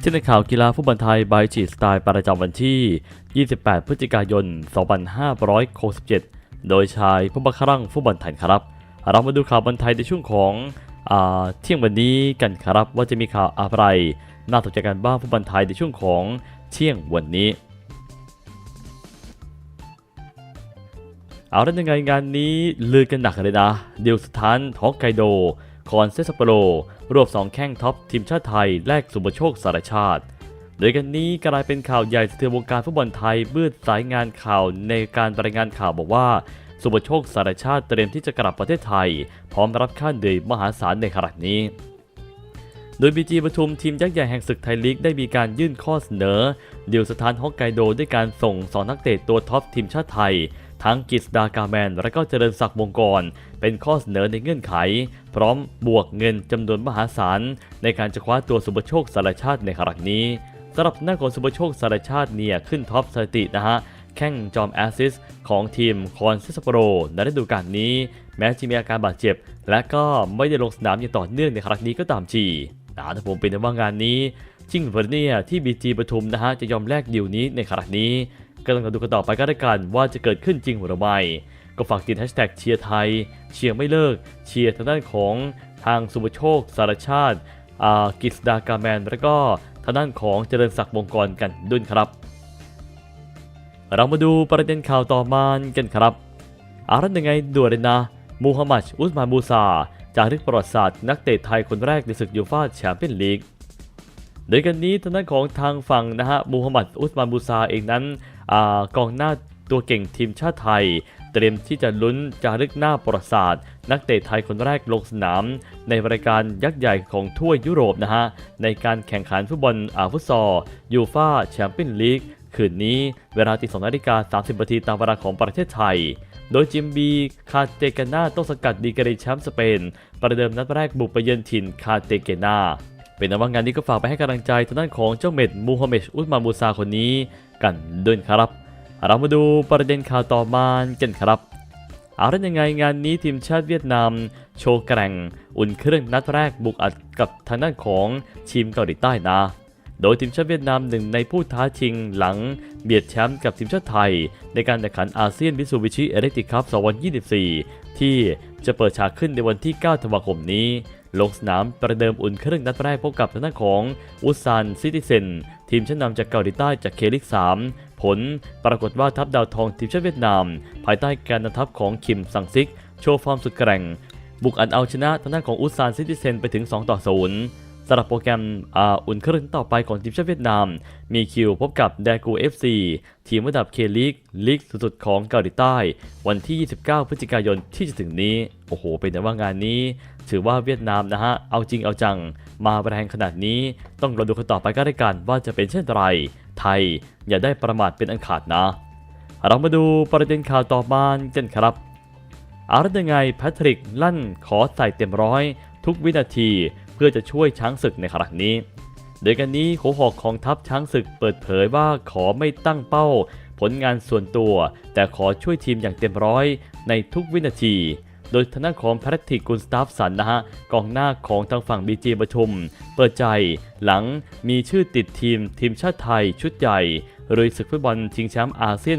เช่นในข่าวกีฬาฟุตบอลไทยบายจีสไตล์ประจำวันที่ 28 พฤศจิกายน 2567 โดยชายผู้บังคับรังฟุตบอลไทยครับ เรามาดูข่าวบอลไทยในช่วงของเที่ยงวันนี้กันครับว่าจะมีข่าวอะไร น่าสนใจกันบ้างฟุตบอลไทยในช่วงของเที่ยงวันนี้เอาแล้วยังไงงานนี้ลือกันหนักเลยนะเดียวสถานฮอกไกโด คอนเซสโปโร รวบ2แข้งท็อปทีมชาติไทยแลกสุบโชคสารชาติ โดยกันนี้กลายเป็นข่าวใหญ่สะเทือนวงการฟุตบอลไทยเมื่อสายงานข่าวในการรายงานข่าวบอกว่า สุบโชคสารชาติเตรียมที่จะกลับประเทศไทย พร้อมรับค่าเหนื่อยมหาศาลในขณะนี้โดยบีจีปทุมทีมยักษ์ใหญ่แห่งศึกไทยลีกได้มีการยื่นข้อเสนอเดีลสถานฮอกไกโดด้วยการส่งสองนักเตะตัวท็อปทีมชาติไทย ทั้งกิสดากาแมน และก็เจริญศักดิ์วงกร เป็นข้อเสนอในเงื่อนไข พร้อมบวกเงินจำนวนมหาศาล ในการจะคว้าตัวสุบโชคสารชาติในครั้งนี้สำหรับหน้าของสุบโชคสารชาติเนี่ยขึ้นท็อปสถิตินะฮะแข่งจอมแอสซิสของทีมคอนเซสโปโรในฤดูกาลนี้ แม้จะมีอาการบาดเจ็บ และก็ไม่ได้ลงสนามอย่างต่อเนื่องในครั้งนี้ก็ตามทีนะถ้าผมเป็นว่างานนี้จริงหรือเนียที่บีจีปทุมนะฮะจะยอมแลกดีลนี้ในครั้งนี้ ก็ต้องดูกันต่อไปก็แล้วกันว่าจะเกิดขึ้นจริงหรือไม่ก็ฝากติดแฮชแท็กเชียร์ไทย เชียร์ไม่เลิก เชียร์ทางด้านของทางสุภโชค สารชาติอ่ากิสดากาแมน แล้วก็ทางด้านของเจริญศักดิ์วงกรกันด้วยครับ เรามาดูประเด็นข่าวต่อมากันครับอารันยังไงด่วนเลยนะ มูฮัมหมัดอุสมานมูซาจากทึกประวัติศาสตร์นักเตะไทยคนแรกในศึกยูฟ่าแชมเปี้ยนลีกโดยกันนี้ทางด้านของทางฝั่งนะฮะมูฮัมหมัดอุสมานมูซาเองนั้น อกองหน้าตัวเก่งทีมชาติไทย เตรียมที่จะลุ้นจารึกหน้าประวัติศาสตร์นักเตะไทยคนแรกลงสนาม ในรายการยักษ์ใหญ่ของทั่วยุโรปนะฮะ ในการแข่งขันฟุตบอลอาฟุตซอลยูฟาแชมเปี้ยนลีกคืนนี้เวลาตี2นาฬิกา30นาทีตามเวลาของประเทศไทย โดยจิมบี คาเตเกนาต้องสกัดดีกรีแชมป์สเปน ประเดิมนัดแรกบุกไปเยือนถิ่นคาเตเกนา เป็นนว่างานนี้ก็ฝากไปให้กำลังใจทางด้านของเจ้าเม็ดมูฮัมเหม็ดอุสมานมูซาคนนี้กันด้วยครับ เรามาดูประเด็นข่าวต่อมากันครับเอาละยังไงงานนี้ทีมชาติเวียดนาม โชว์แกร่ง อุ่นเครื่องนัดแรกบุกอัดกับทางด้านของทีมเกาหลีใต้นะ โดยทีมชาติเวียดนามหนึ่งในผู้ท้าชิงหลังเบียดแชมป์กับทีมชาติไทย ในการแข่งขันอาเซียนมิสูบิชิเอเล็กติคัพ 2024 ที่จะเปิดฉากขึ้นในวันที่ 9 ธันวาคมนี้ ลงสนามประเดิมอุ่นเครื่องนัดแรกพบกับทางด้านของอุซานซิติเซนทีมชั้นนำจากเกาหลีใต้จากเคลิก3ผลปรากฏว่าทัพดาวทองทีมชาติเวียดนาม ภายใต้การนำทัพของคิมซังซิก โชว์ฟอร์มสุดแกร่ง บุกอันเอาชนะทางด้านของอุซานซิติเซนไปถึง 2 ต่อ 0 สำหรับโปรแกรมอุ่นเครื่องต่อไปของทีมชาติเวียดนาม มีคิวพบกับแดกู FC ทีมระดับเคลีกลีกสุดๆของเกาหลีใต้ วันที่ 29 พฤศจิกายนที่จะถึงนี้ โอ้โห เป็นแต่ว่างานนี้ ถือว่าเวียดนามนะฮะ เอาจริงเอาจัง มาแรงขนาดนี้ ต้องรอดูกันต่อไปก็ได้กันว่าจะเป็นเช่นไร ไทยอย่าได้ประมาทเป็นอันขาดนะ เรามาดูประเด็นข่าวต่อมากันครับอารัตยังไงแพทริกลั่นขอใส่เต็มร้อย ทุกวินาที เพื่อจะช่วยช้างศึกในครั้งนี้ โดยกันนี้โคหอกของทัพช้างศึกเปิดเผยว่าขอไม่ตั้งเป้า ผลงานส่วนตัว แต่ขอช่วยทีมอย่างเต็มร้อยในทุกวินาที โดยทางด้านของแพทริกกุนสตาฟสันนะฮะกองหน้าของทางฝั่งบีจีประชุม เปิดใจหลังมีชื่อติดทีมทีมชาติไทยชุดใหญ่ลุยศึกฟุตบอลชิงแชมป์อาเซียน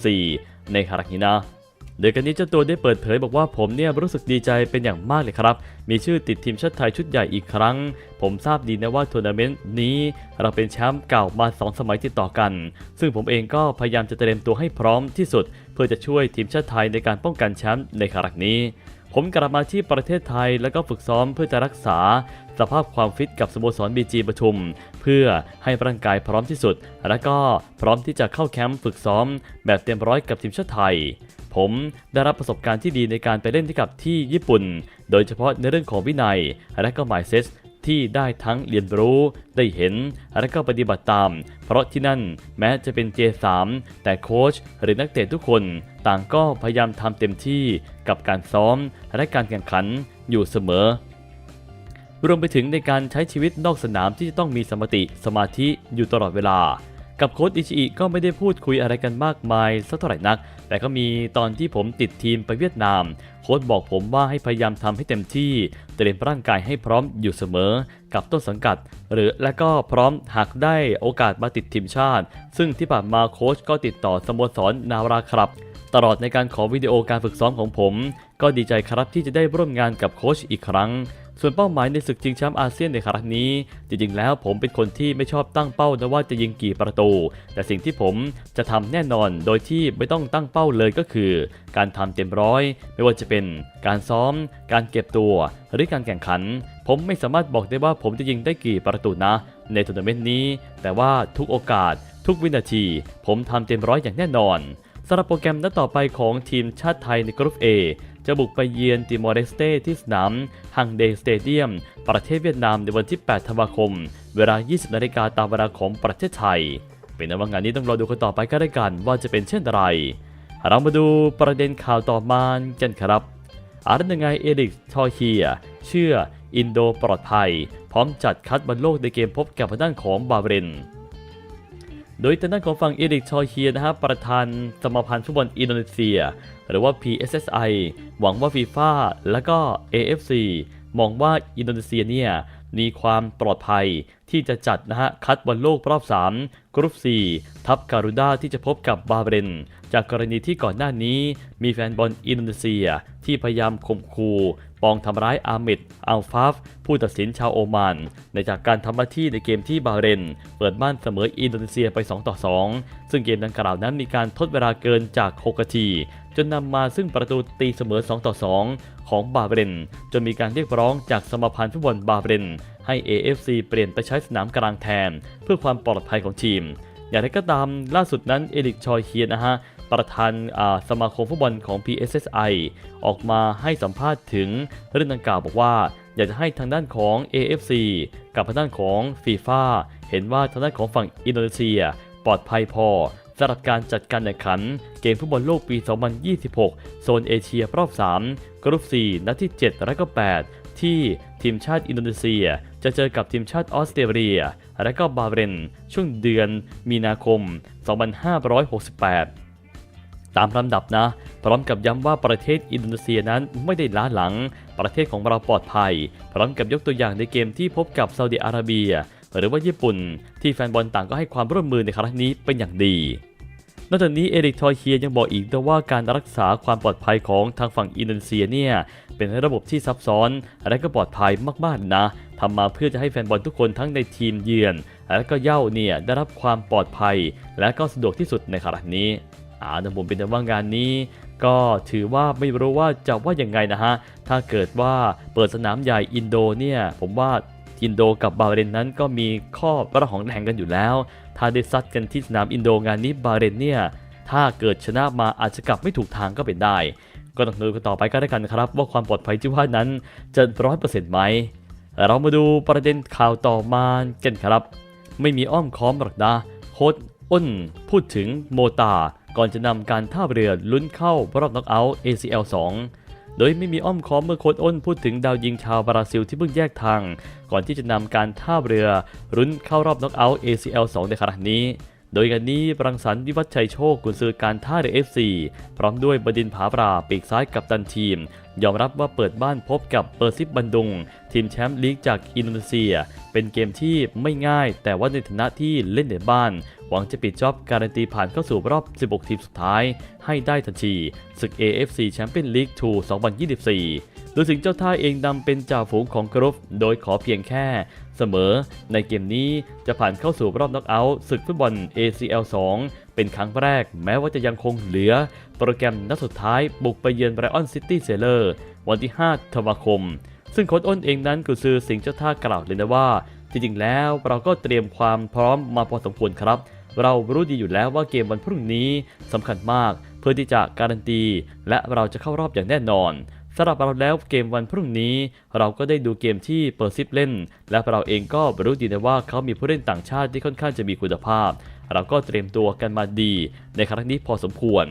2024 ในครั้งนี้นะ โดยกันนี้เจ้าตัวได้เปิดเผยบอกว่าผมเนี่ยรู้สึกดีใจเป็นอย่างมากเลยครับ มีชื่อติดทีมชาติไทยชุดใหญ่อีกครั้ง ผมทราบดีนะว่าทัวร์นาเมนต์นี้เราเป็นแชมป์เก่ามา 2 สมัยติดต่อกัน ซึ่งผมเองก็พยายามจะเตรียมตัวให้พร้อมที่สุด เพื่อจะช่วยทีมชาติไทยในการป้องกันแชมป์ในครั้งนี้ผมกลับมาที่ประเทศไทยแล้วก็ฝึกซ้อมเพื่อจะรักษา สภาพความฟิตกับสโมสรบีจีปทุม เพื่อให้ร่างกายพร้อมที่สุด และก็พร้อมที่จะเข้าแคมป์ฝึกซ้อมแบบเต็มร้อยกับทีมชาติไทย ผมได้รับประสบการณ์ที่ดีในการไปเล่นที่กับที่ญี่ปุ่น โดยเฉพาะในเรื่องของวินัย และก็หมายเซตที่ได้ทั้งเรียนรู้ได้เห็น และก็ปฏิบัติตาม เพราะที่นั่นแม้จะเป็น J3 แต่โค้ชหรือนักเตะทุกคนต่างก็พยายามทำเต็มที่กับการซ้อม และการแข่งขันอยู่เสมอ รวมไปถึงในการใช้ชีวิตนอกสนามที่จะต้องมีสมาติสมาธิอยู่ตลอดเวลา กับโค้ชอิชิอิก็ไม่ได้พูดคุยอะไรกันมากมายสักเท่าไหร่นัก แต่ก็มีตอนที่ผมติดทีมไปเวียดนาม โค้ชบอกผมว่าให้พยายามทำให้เต็มที่ เตรียมร่างกายให้พร้อมอยู่เสมอ กับต้นสังกัด หรือและก็พร้อมหากได้โอกาสมาติดทีมชาติ ซึ่งที่ผ่านมาโค้ชก็ติดต่อสโมสรนาราครับตลอดในการขอวิดีโอการฝึกซ้อมของผม ก็ดีใจครับที่จะได้ร่วมงานกับโค้ชอีกครั้ง ส่วนเป้าหมายในศึกชิงแชมป์อาเซียนในครั้งนี้ จริงๆแล้วผมเป็นคนที่ไม่ชอบตั้งเป้านะว่าจะยิงกี่ประตู แต่สิ่งที่ผมจะทำแน่นอนโดยที่ไม่ต้องตั้งเป้าเลยก็คือ การทำเต็มร้อย ไม่ว่าจะเป็นการซ้อม การเก็บตัว หรือการแข่งขัน ผมไม่สามารถบอกได้ว่าผมจะยิงได้กี่ประตูนะ ในทัวร์นาเมนต์นี้ แต่ว่าทุกโอกาส ทุกวินาที ผมทำเต็มร้อยอย่างแน่นอนสำหรับโปรแกรมนัดต่อไปของทีมชาติไทยในกรุ๊ป A จะบุกไปเยือนติมอร์เลสเตที่สนามฮังเดสเตเดียม ประเทศเวียดนามในวันที่ 8 ธันวาคม เวลา 20 นาฬิกาตามเวลาของประเทศไทย เป็นนว่างานนี้ต้องรอดูกันต่อไปก็ได้กันว่าจะเป็นเช่นไร เรามาดูประเด็นข่าวต่อมากันครับอาร์ตยังไงเอริกทอเฮีย เชื่ออินโดปลอดภัย พร้อมจัดคัดบอลโลกในเกมพบกับทางด้านของบาเรนโดยทางด้านของฝั่งเอริกชอเฮียนะครับประธานสมาพันธ์ฟุตบอลอินโดนีเซีย หรือว่า PSSI หวังว่าฟีฟ่าและก็ AFC มองว่าอินโดนีเซียเนี่ยมีความปลอดภัยที่จะจัดนะฮะคัดบอลโลกรอบ 3 กรุ๊ป 4 ทับการูด้าที่จะพบกับบาเรน จากกรณีที่ก่อนหน้านี้ มีแฟนบอลอินโดนีเซีย ที่พยายามข่มขู่ปองทำร้ายอาเมดอัลฟาฟ ผู้ตัดสินชาวโอมาน ในจากการทำหน้าที่ในเกมที่บาเรน เปิดบ้านเสมออินโดนีเซียไป 2 ต่อ 2 ซึ่งเกมดังกล่าวนั้นมีการทดเวลาเกินจาก 6 นาที จนนำมาซึ่งประตูตีเสมอ 2 ต่อ 2 ของบาห์เรน จนมีการเรียกร้องจากสมาพันธ์ฟุตบอลบาห์เรน ให้ AFC เปลี่ยนไปใช้สนามกลางแทน เพื่อความปลอดภัยของทีม อย่างไรก็ตามล่าสุดนั้นเอริกชอยเฮียนนะฮะประธานาสมาคมฟุตบอลของ PSSI ออกมาให้สัมภาษณ์ถึงเรื่องดังกล่าวบอกว่า อยากจะให้ทางด้านของ AFC กับทางด้านของ FIFA เห็นว่าทางด้านของฝั่งอินโดนีเซีย ปลอดภัยพอ สำหรับการจัดการแข่งขันเกมฟุตบอลโลกปี 2026 โซนเอเชียรอบ 3 กรุ๊ป 4 นัดที่ 7 และก็ 8 ที่ทีมชาติอินโดนีเซีย จะเจอกับทีมชาติออสเตรเลีย และก็บาเรน ช่วงเดือนมีนาคม 2568ตามลำดับนะ พร้อมกับย้ำว่าประเทศอินโดนีเซียนั้นไม่ได้ล้าหลัง ประเทศของเราปลอดภัย พร้อมกับยกตัวอย่างในเกมที่พบกับซาอุดิอาระเบีย หรือว่าญี่ปุ่นที่แฟนบอลต่างก็ให้ความร่วมมือในครั้งนี้เป็นอย่างดี นอกจากนี้เอริกทอยเฮียยังบอกอีกด้วยว่าการรักษาความปลอดภัยของทางฝั่งอินโดนีเซียเนี่ยเป็นระบบที่ซับซ้อน และก็ปลอดภัยมากๆนะทำมาเพื่อจะให้แฟนบอลทุกคนทั้งในทีมเยือน และก็เย่าเนี่ยได้รับความปลอดภัย และก็สะดวกที่สุดในครั้งนี้อ่าแต่ผมเป็นแต่ว่างานนี้ ก็ถือว่าไม่รู้ว่าจะว่ายังไงนะฮะ ถ้าเกิดว่าเปิดสนามใหญ่อินโดเนี่ย ผมว่า อินโดกับบาเรนนั้นก็มีข้อระหองแหงกันอยู่แล้ว ถ้าได้ซัดกันที่สนามอินโดงานนี้บาเรนเนี่ย ถ้าเกิดชนะมาอาจจะกลับไม่ถูกทางก็เป็นได้ ก็ต้องดูกันต่อไปก็ได้วกันครับ ว่าความปลอดภัยที่ว่านั้นจะร้อยเปอร์เซ็นต์ไหม เรามาดูประเด็นข่าวต่อมากันครับ ไม่มีอ้อมค้อมหรอกนะโค้ดอ้นพูดถึงโมตาก่อนจะนำการท่าเรือลุ้นเข้ารอบน็อกเอาท์ ACL 2 โดยไม่มีอ้อมค้อมเมื่อโค้ดอ้นพูดถึงดาวยิงชาวบราซิลที่เพิ่งแยกทาง ก่อนที่จะนำการท่าเรือรุ้นเข้ารอบน็อกเอาท์ ACL 2 ในครั้งนี้โดยกันนี้ปรังสรรค์วิวัฒชัยโชคกุนซือการท่าเรือ FC พร้อมด้วยบดินผาปราปีกซ้ายกับตันทีม ยอมรับว่าเปิดบ้านพบกับเปอร์ซิบบันดุง ทีมแชมป์ลีกจากอินโดนีเซีย เป็นเกมที่ไม่ง่าย แต่ว่าในฐานะที่เล่นในบ้าน หวังจะปิดจ็อบการันตีผ่านเข้าสู่รอบ 16 ทีมสุดท้าย ให้ได้ทันทีศึก AFC แชมเปี้ยนลีก2 2024ดยสิงเจ้าท่าเองนำเป็นจ่าฝูงของกรุ๊ปโดยขอเพียงแค่เสมอ ในเกมนี้จะผ่านเข้าสู่รอบน็อกเอาท์ศึกฟุตบอล ACL 2 เป็นครั้งแรก แม้ว่าจะยังคงเหลือ โปรแกรมนัดสุดท้ายบุกไปเยือนไบรอ n นซิตี้เซเลอร์วันที่ 5 ธันวาคม ซึ่งโค้ชอ้นเองนั้นกุซือสิงห์เจ้าท่ากล่าวเลยนะว่า จริงๆแล้วเราก็เตรียมความพร้อมมาพอสมควรครับ เรารู้ดีอยู่แล้วว่าเกมวันพรุ่งนี้สำคัญมาก เพื่อที่จะการันตี และเราจะเข้ารอบอย่างแน่นอนสำหรับเราแล้วเกมวันพรุ่งนี้ เราก็ได้ดูเกมที่เปอร์ซิปเล่น และเราเองก็รู้ดีนะว่าเขามีผู้เล่นต่างชาติที่ค่อนข้างจะมีคุณภาพ เราก็เตรียมตัวกันมาดี ในครั้งนี้พอสมควร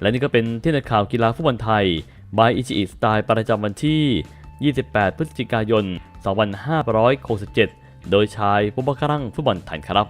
และนี่ก็เป็นที่ในข่าวกีฬาฟุตบอลไทยบายอิจิอิสไตล์ประจำวันที่ 28 พฤศจิกายน 2567 โดยชายผู้บังคับฟุตบอลไทยครับ